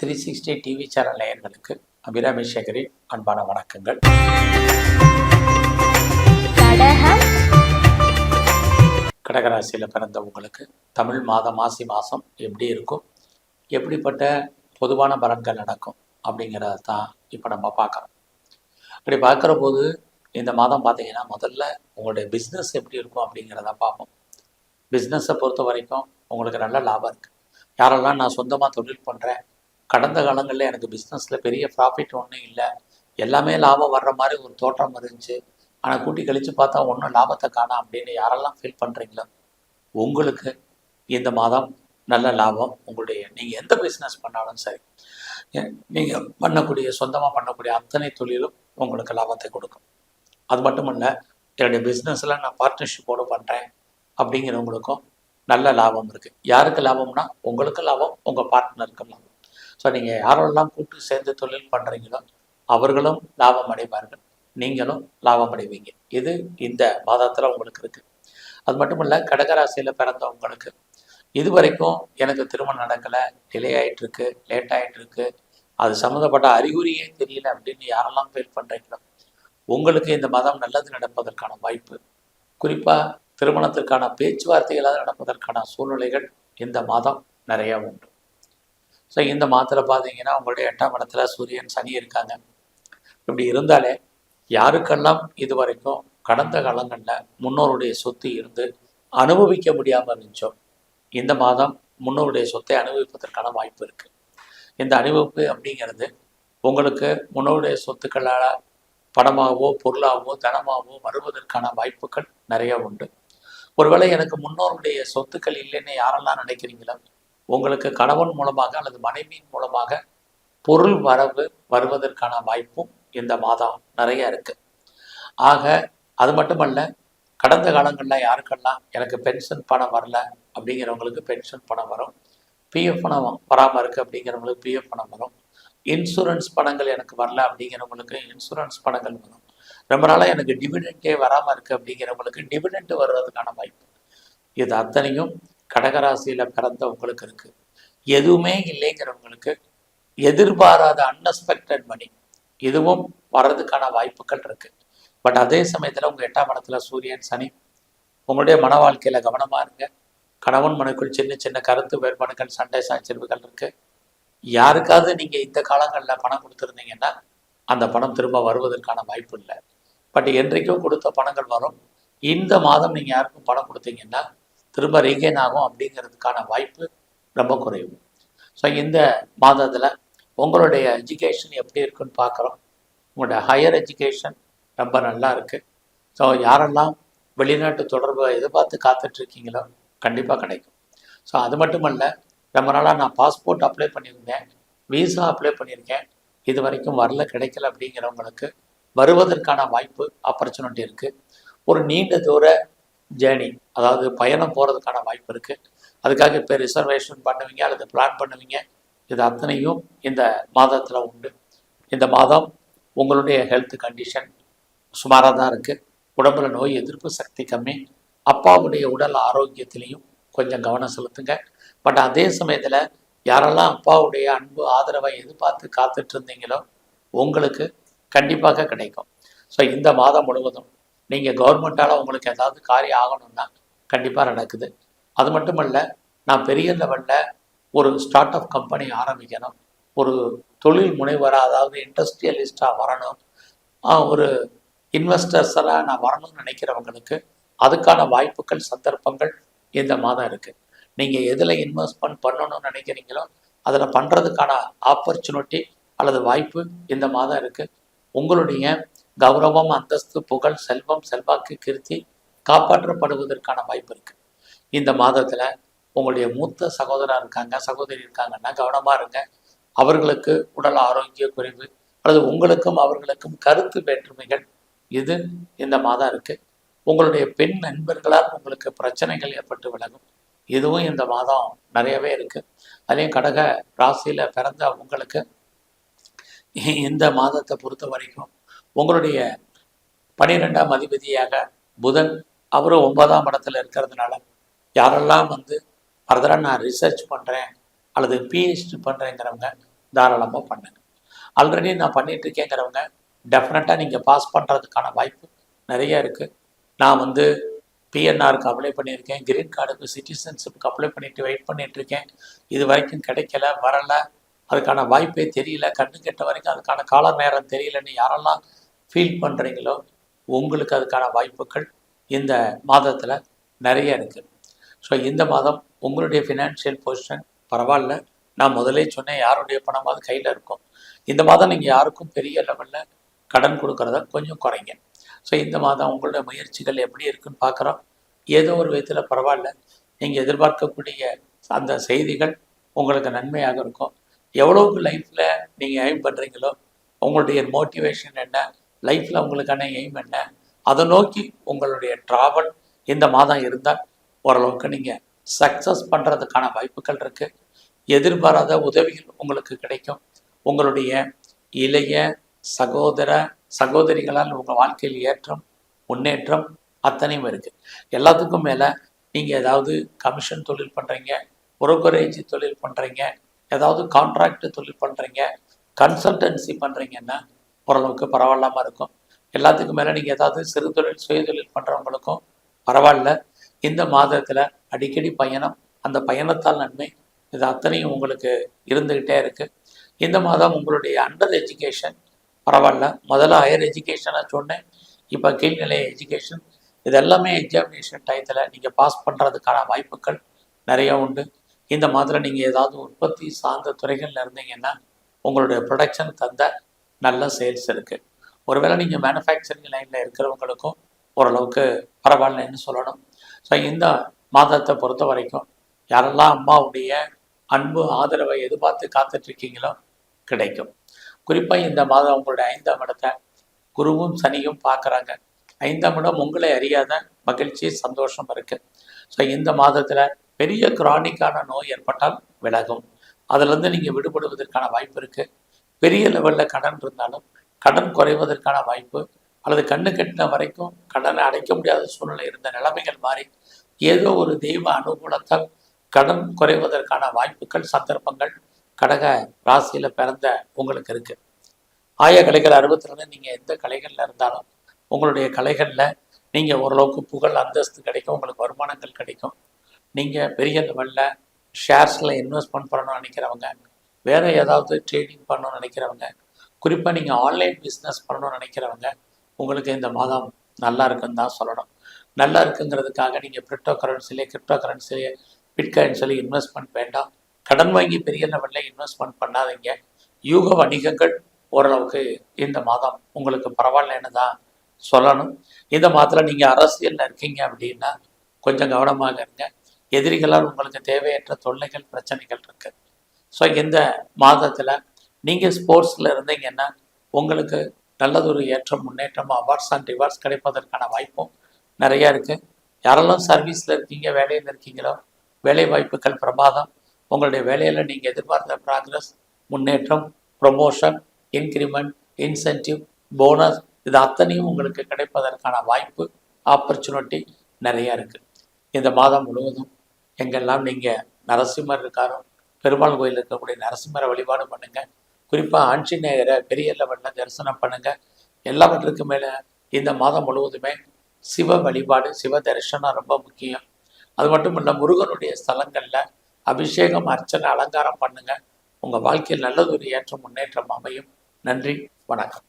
Three sixty TV channel நேயர்களுக்கு அபிராமி சேகரின் அன்பான வணக்கங்கள். கடகராசியில் பிறந்தவங்களுக்கு தமிழ் மாதம் மாசி மாதம் எப்படி இருக்கும்? எப்படிப்பட்ட பொதுவான பலன்கள் நடக்கும் அப்படிங்கிறத தான் இப்போ நம்ம பார்க்குறோம். அப்படி பார்க்குற போது இந்த மாதம் பார்த்தீங்கன்னா முதல்ல உங்களுடைய பிஸ்னஸ் எப்படி இருக்கும் அப்படிங்கிறத பார்ப்போம். பிஸ்னஸை பொறுத்த வரைக்கும் உங்களுக்கு நல்ல லாபம் இருக்குது யாரெல்லாம் நான் சொந்தமாக தொழில் பண்ணுறேன் கடந்த காலங்களில் எனக்கு பிஸ்னஸில் பெரிய ப்ராஃபிட் ஒன்றும் இல்லை. எல்லாமே லாபம் வர்ற மாதிரி ஒரு தோற்றம் இருந்துச்சு. ஆனால் கூட்டி கழித்து பார்த்தா ஒன்றும் லாபத்தை காணாம் அப்படின்னு யாரெல்லாம் ஃபீல் பண்ணுறீங்களோ உங்களுக்கு இந்த மாதம் நல்ல லாபம். உங்களுடைய நீங்கள் எந்த பிஸ்னஸ் பண்ணாலும் சரி நீங்கள் பண்ணக்கூடிய சொந்தமாக பண்ணக்கூடிய அத்தனை தொழிலும் உங்களுக்கு லாபத்தை கொடுக்கும். அது மட்டும் இல்லை என்னுடைய பிஸ்னஸில் நான் பார்ட்னர்ஷிப்போடு பண்ணுறேன் அப்படிங்கிறவங்களுக்கும் நல்ல லாபம் இருக்குது யாருக்கு லாபம்னா உங்களுக்கு லாபம் உங்கள் பார்ட்னருக்கு லாபம். ஸோ நீங்கள் யாரெல்லாம் கூட்டு சேர்ந்து தொழில் பண்ணுறீங்களோ அவர்களும் லாபம் அடைவார்கள். நீங்களும் லாபம் அடைவீங்க. இது இந்த மாதத்தில் உங்களுக்கு இருக்குது அது மட்டும் இல்லை கடகராசியில் பிறந்த உங்களுக்கு இது வரைக்கும் எனக்கு திருமணம் நடக்கலை. டிலே ஆகிட்டுருக்கு லேட் ஆகிட்டுருக்கு அது சம்மந்தப்பட்ட அறிகுறியே தெரியல அப்படின்னு யாரெல்லாம் ஃபீல் பண்ணுறீங்களோ உங்களுக்கு இந்த மாதம் நல்லது நடப்பதற்கான வாய்ப்பு. குறிப்பாக திருமணத்திற்கான பேச்சுவார்த்தைகளாக நடப்பதற்கான சூழ்நிலைகள் இந்த மாதம் நிறையா உண்டு. ஸோ இந்த மாதத்தில் பார்த்தீங்கன்னா உங்களுடைய எட்டாம் இடத்துல சூரியன் சனி இருக்காங்க. இப்படி இருந்தாலே யாருக்கெல்லாம் இது வரைக்கும் கடந்த காலங்களில் முன்னோருடைய சொத்து இருந்து அனுபவிக்க முடியாமல் இருந்துச்சோ இந்த மாதம் முன்னோருடைய சொத்தை அனுபவிப்பதற்கான வாய்ப்பு இருக்குது இந்த அனுபவிப்பு அப்படிங்கிறது உங்களுக்கு முன்னோருடைய சொத்துக்களால் பணமாகவோ பொருளாகவோ தனமாகவோ வருவதற்கான வாய்ப்புகள் நிறைய உண்டு. ஒருவேளை எனக்கு முன்னோருடைய சொத்துக்கள் இல்லைன்னு யாரெல்லாம் நினைக்கிறீங்களோ உங்களுக்கு கணவன் மூலமாக அல்லது மனைவியின் மூலமாக பொருள் வரவு வருவதற்கான வாய்ப்பும் இந்த மாதம் நிறைய இருக்கு. ஆக அது மட்டுமல்ல கடந்த காலங்களில் யாருக்கெல்லாம் எனக்கு பென்ஷன் பணம் வரல அப்படிங்கிறவங்களுக்கு பென்ஷன் பணம் வரும். பிஎஃப் பணம் வராமல் இருக்குது அப்படிங்கிறவங்களுக்கு பிஎஃப் பணம் வரும். இன்சூரன்ஸ் பணங்கள் எனக்கு வரல அப்படிங்கிறவங்களுக்கு இன்சூரன்ஸ் பணங்கள் வரும். ரொம்ப நாளாக எனக்கு டிவிடெண்டே வராமல் இருக்குது அப்படிங்கிறவங்களுக்கு டிவிடெண்ட் வர்றதுக்கான வாய்ப்பு. இது அத்தனையும் கடகராசியில் பிறந்த உங்களுக்கு இருக்குது எதுவுமே இல்லைங்கிறவங்களுக்கு எதிர்பாராத அன்எக்ஸ்பெக்டட் மணி இதுவும் வர்றதுக்கான வாய்ப்புகள் இருக்குது பட் அதே சமயத்தில் உங்கள் எட்டாம் இடத்துல சூரியன் சனி உங்களுடைய மன வாழ்க்கையில் கவனமாக இருங்க. கணவன் மனுக்குள் சின்ன சின்ன கருத்து வேறுபாடுகள் சண்டை சாய்ச்சரிவுகள் இருக்குது யாருக்காவது நீங்கள் இந்த காலங்களில் பணம் கொடுத்துருந்தீங்கன்னா அந்த பணம் திரும்ப வருவதற்கான வாய்ப்பு இல்லை. பட் என்றைக்கும் கொடுத்த பணங்கள் வரும். இந்த மாதம் நீங்கள் யாருக்கும் பணம் கொடுத்தீங்கன்னா திரும்ப ரீகெயின் ஆகும் அப்படிங்கிறதுக்கான வாய்ப்பு ரொம்ப குறைவு. ஸோ இந்த மாதத்தில் உங்களுடைய எஜுகேஷன் எப்படி இருக்குன்னு பார்க்குறோம். உங்களுடைய ஹையர் எஜுகேஷன் ரொம்ப நல்லா இருக்குது ஸோ யாரெல்லாம் வெளிநாட்டு தொடர்பை எதிர்பார்த்து காத்துட்ருக்கீங்களோ கண்டிப்பாக கிடைக்கும். ஸோ அது மட்டுமல்ல ரொம்ப நாளாக நான் பாஸ்போர்ட் அப்ளை பண்ணியிருந்தேன் விசா அப்ளை பண்ணியிருக்கேன். இது வரைக்கும் வரல கிடைக்கல அப்படிங்கிறவங்களுக்கு வருவதற்கான வாய்ப்பு ஆப்பர்ச்சுனிட்டி இருக்குது ஒரு நீண்ட தூர ஜேர்னி அதாவது பயணம் போகிறதுக்கான வாய்ப்பு இருக்குது அதுக்காக இப்போ ரிசர்வேஷன் பண்ணுவீங்க அல்லது பிளான் பண்ணுவீங்க. இது அத்தனையும் இந்த மாதத்தில் உண்டு. இந்த மாதம் உங்களுடைய ஹெல்த் கண்டிஷன் சுமாராக தான் இருக்குது உடம்புல நோய் எதிர்ப்பு சக்தி கம்மி. அப்பாவுடைய உடல் ஆரோக்கியத்திலையும் கொஞ்சம் கவனம் செலுத்துங்க. பட் அதே சமயத்தில் யாரெல்லாம் அப்பாவுடைய அன்பு ஆதரவை எதிர்பார்த்து காத்துட்டு இருந்தீங்களோ உங்களுக்கு கண்டிப்பாக கிடைக்கும். ஸோ இந்த மாதம் முழுவதும் நீங்கள் கவர்மெண்ட்டால் உங்களுக்கு ஏதாவது காரியம் ஆகணும்னா கண்டிப்பாக நடக்குது. அது மட்டுமல்ல நான் பெரிய லெவலில் ஒரு ஸ்டார்ட் அப் கம்பெனி ஆரம்பிக்கணும். ஒரு தொழில் முனைவராக அதாவது இண்டஸ்ட்ரியலிஸ்டாக வரணும். ஒரு இன்வெஸ்டர்ஸெல்லாம் நான் வரணும்னு நினைக்கிறவங்களுக்கு அதுக்கான வாய்ப்புகள் சந்தர்ப்பங்கள் இந்த மாதம் இருக்குது நீங்கள் எதில் இன்வெஸ்ட்மெண்ட் பண்ணணும்னு நினைக்கிறீங்களோ அதில் பண்ணுறதுக்கான ஆப்பர்ச்சுனிட்டி அல்லது வாய்ப்பு இந்த மாதம் இருக்குது உங்களுடைய கௌரவம் அந்தஸ்து புகழ் செல்வம் செல்வாக்கு கீர்த்தி காப்பாற்றப்படுவதற்கான வாய்ப்பு இருக்கு. இந்த மாதத்துல உங்களுடைய மூத்த சகோதரர் இருக்காங்க சகோதரி இருக்காங்கன்னா கவனமா இருங்க. அவர்களுக்கு உடல் ஆரோக்கிய குறைவு அல்லது உங்களுக்கும் அவர்களுக்கும் கருத்து வேற்றுமைகள் இது இந்த மாதம் இருக்கு. உங்களுடைய பெண் நண்பர்களால் உங்களுக்கு பிரச்சனைகள் ஏற்பட்டு விலகும். இதுவும் இந்த மாதம் நிறையவே இருக்கு. அதுலேயும் கடக ராசியில பிறந்த உங்களுக்கு இந்த மாதத்தை பொறுத்த வரைக்கும் உங்களுடைய பனிரெண்டாம் அதிபதியாக புதன் அவரும் ஒன்பதாம் இடத்துல இருக்கிறதுனால யாரெல்லாம் வந்து ஃபர்தராக நான் ரிசர்ச் பண்ணுறேன் அல்லது பிஹெச்டி பண்ணுறேங்கிறவங்க தாராளமாக பண்ணுங்க. ஆல்ரெடி நான் பண்ணிகிட்ருக்கேங்கிறவங்க டெஃபினட்டாக நீங்கள் பாஸ் பண்ணுறதுக்கான வாய்ப்பு நிறைய இருக்குது நான் வந்து பிஎன்ஆருக்கு அப்ளை பண்ணியிருக்கேன். கிரீன் கார்டுக்கு சிட்டிசன்ஷிப்புக்கு அப்ளை பண்ணிட்டு வெயிட் பண்ணிட்டு இருக்கேன். இது வரைக்கும் கிடைக்கல வரல. அதுக்கான வாய்ப்பே தெரியல. கண்ணு கெட்ட வரைக்கும் அதுக்கான கால நேரம் தெரியலன்னு யாரெல்லாம் ஃபீல் பண்ணுறீங்களோ உங்களுக்கு அதுக்கான வாய்ப்புகள் இந்த மாதத்தில் நிறைய இருக்குது ஸோ இந்த மாதம் உங்களுடைய ஃபினான்ஷியல் பொசிஷன் பரவாயில்ல. நான் முதலே சொன்னேன் யாருடைய பணமாவது கையில் இருக்கும். இந்த மாதம் நீங்கள் யாருக்கும் பெரிய லெவலில் கடன் கொடுக்குறத கொஞ்சம் குறைங்க. ஸோ இந்த மாதம் உங்களுடைய முயற்சிகள் எப்படி இருக்குன்னு பார்க்குறோம் ஏதோ ஒரு விதத்தில் பரவாயில்ல. நீங்கள் எதிர்பார்க்கக்கூடிய அந்த செய்திகள் உங்களுக்கு நன்மையாக இருக்கும். எவ்வளவுக்கு லைஃப்பில் நீங்கள் எய்ம் பண்ணுறீங்களோ உங்களுடைய மோட்டிவேஷன் என்ன லைஃப்பில் உங்களுக்கான எய்ம் என்ன? அதை நோக்கி உங்களுடைய ட்ராவல் இந்த மாதம் இருந்தால் ஓரளவுக்கு நீங்கள் சக்ஸஸ் பண்ணுறதுக்கான வாய்ப்புகள் இருக்குது எதிர்பாராத உதவிகள் உங்களுக்கு கிடைக்கும். உங்களுடைய இளைய சகோதர சகோதரிகளால் உங்கள் வாழ்க்கையில் ஏற்றம் முன்னேற்றம் அத்தனையும் இருக்குது எல்லாத்துக்கும் மேலே நீங்கள் ஏதாவது கமிஷன் தொழில் பண்ணுறீங்க புரோக்கரேஜ் தொழில் பண்ணுறீங்க ஏதாவது கான்ட்ராக்ட் தொழில் பண்ணுறீங்க கன்சல்டன்சி பண்ணுறீங்கன்னா ஓரளவுக்கு பரவாயில்லாமல் இருக்கும். எல்லாத்துக்கும் மேலே நீங்கள் ஏதாவது சிறு தொழில் சுயதொழில் பண்ணுறவங்களுக்கும் பரவாயில்ல. இந்த மாதத்தில் அடிக்கடி பயணம் அந்த பயணத்தால் நன்மை இது அத்தனையும் உங்களுக்கு இருந்துக்கிட்டே இருக்குது இந்த மாதம் உங்களுடைய அண்டர் எஜுகேஷன் பரவாயில்ல. முதல்ல ஹையர் எஜுகேஷனாக சொன்னேன். இப்போ கீழ்நிலை எஜுகேஷன் இது எல்லாமே எக்ஸாமினேஷன் டயத்தில் நீங்கள் பாஸ் பண்ணுறதுக்கான வாய்ப்புகள் நிறைய உண்டு. இந்த மாதத்தில் நீங்கள் ஏதாவது உற்பத்தி சார்ந்த துறைகளில் இருந்தீங்கன்னா உங்களுடைய ப்ரொடக்ஷன் தந்த நல்ல சேல்ஸ் இருக்குது ஒருவேளை நீங்கள் மேனுஃபேக்சரிங் லைனில் இருக்கிறவங்களுக்கும் ஓரளவுக்கு பரவாயில்லன்னு சொல்லணும். ஸோ இந்த மாதத்தை பொறுத்த வரைக்கும் யாரெல்லாம் அம்மாவுடைய அன்பு ஆதரவை எதிர்பார்த்து காத்துட்ருக்கீங்களோ கிடைக்கும். குறிப்பாக இந்த மாதம் உங்களுடைய ஐந்தாம் இடத்தை குருவும் சனியும் பார்க்குறாங்க. ஐந்தாம் இடம் உங்களை அறியாத மகிழ்ச்சி சந்தோஷம் இருக்குது ஸோ இந்த மாதத்தில் பெரிய கிரானிக்கான நோய் ஏற்பட்டால் விலகும். அதுலேருந்து நீங்கள் விடுபடுவதற்கான வாய்ப்பு இருக்குது பெரிய லெவலில் கடன் இருந்தாலும் கடன் குறைவதற்கான வாய்ப்பு அல்லது கண்ணு கட்டின வரைக்கும் கடனை அடைக்க முடியாத சூழ்நிலை இருந்த நிலைமைகள் மாறி ஏதோ ஒரு தெய்வ அனுகூலத்தால் கடன் குறைவதற்கான வாய்ப்புகள் சந்தர்ப்பங்கள் கடக ராசியில் பிறந்த உங்களுக்கு இருக்குது ஆய கலைகள் அறுபத்தி ரெண்டு நீங்கள் எந்த கலைகளில் இருந்தாலும் உங்களுடைய கலைகளில் நீங்கள் ஓரளவுக்கு புகழ் அந்தஸ்து கிடைக்கும் உங்களுக்கு வருமானங்கள் கிடைக்கும். நீங்கள் பெரிய லெவலில் ஷேர்ஸில் இன்வெஸ்ட்மெண்ட் பண்ணணும்னு நினைக்கிறவங்க வேறு ஏதாவது ட்ரேடிங் பண்ணணும்னு நினைக்கிறவங்க குறிப்பாக நீங்கள் ஆன்லைன் பிஸ்னஸ் பண்ணணும்னு நினைக்கிறவங்க உங்களுக்கு இந்த மாதம் நல்லா இருக்குன்னு தான் சொல்லணும். நல்லா இருக்குங்கிறதுக்காக நீங்கள் கிரிப்டோ கரன்சிலே கிரிப்டோ கரன்சிலே பிட்காயின் சொல்லி இன்வெஸ்ட்மெண்ட் வேண்டாம். கடன் வாங்கி பெரிய லெவலில் இன்வெஸ்ட்மெண்ட் பண்ணாதீங்க. யூக வணிகங்கள் ஓரளவுக்கு இந்த மாதம் உங்களுக்கு பரவாயில்லன்னு தான் சொல்லணும். இந்த மாதத்தில் நீங்கள் அரசியலில் இருக்கீங்க அப்படின்னா கொஞ்சம் கவனமாக இருங்க. எதிரிகளால் உங்களுக்கு தேவையற்ற தொல்லைகள் பிரச்சனைகள் இருக்குது ஸோ இந்த மாதத்தில் நீங்கள் ஸ்போர்ட்ஸில் இருந்தீங்கன்னா உங்களுக்கு நல்லதொரு ஏற்றம் முன்னேற்றம் அவார்ட்ஸ் அண்ட் ரிவார்ட்ஸ் கிடைப்பதற்கான வாய்ப்பும் நிறையா இருக்குது யாரெல்லாம் சர்வீஸில் இருக்கீங்க வேலையில் இருக்கீங்களோ வேலை வாய்ப்புகள் பிரமாதம். உங்களுடைய வேலையில் நீங்கள் எதிர்பார்த்த ப்ராக்ரஸ் முன்னேற்றம் ப்ரொமோஷன் இன்க்ரிமெண்ட் இன்சென்டிவ் போனஸ் இது அத்தனையும் உங்களுக்கு கிடைப்பதற்கான வாய்ப்பு ஆப்பர்ச்சுனிட்டி நிறையா இருக்குது இந்த மாதம் முழுவதும் எங்கெல்லாம் நீங்கள் நரசிம்மர் இருக்காரோ பெருமாள் கோயில் இருக்கக்கூடிய நரசிம்மரை வழிபாடு பண்ணுங்கள் குறிப்பாக ஆஞ்சநேயரை பெரிய லெவலில் தரிசனம் பண்ணுங்கள் எல்லாவற்றுக்கு மேலே இந்த மாதம் முழுவதுமே சிவ வழிபாடு சிவ தரிசனம் ரொம்ப முக்கியம். அது மட்டும் இல்லை முருகனுடைய ஸ்தலங்களில் அபிஷேகம் அர்ச்சனை அலங்காரம் பண்ணுங்கள் உங்கள் வாழ்க்கையில் நல்லதொரு ஏற்றம் முன்னேற்றம் அமையும். நன்றி வணக்கம்.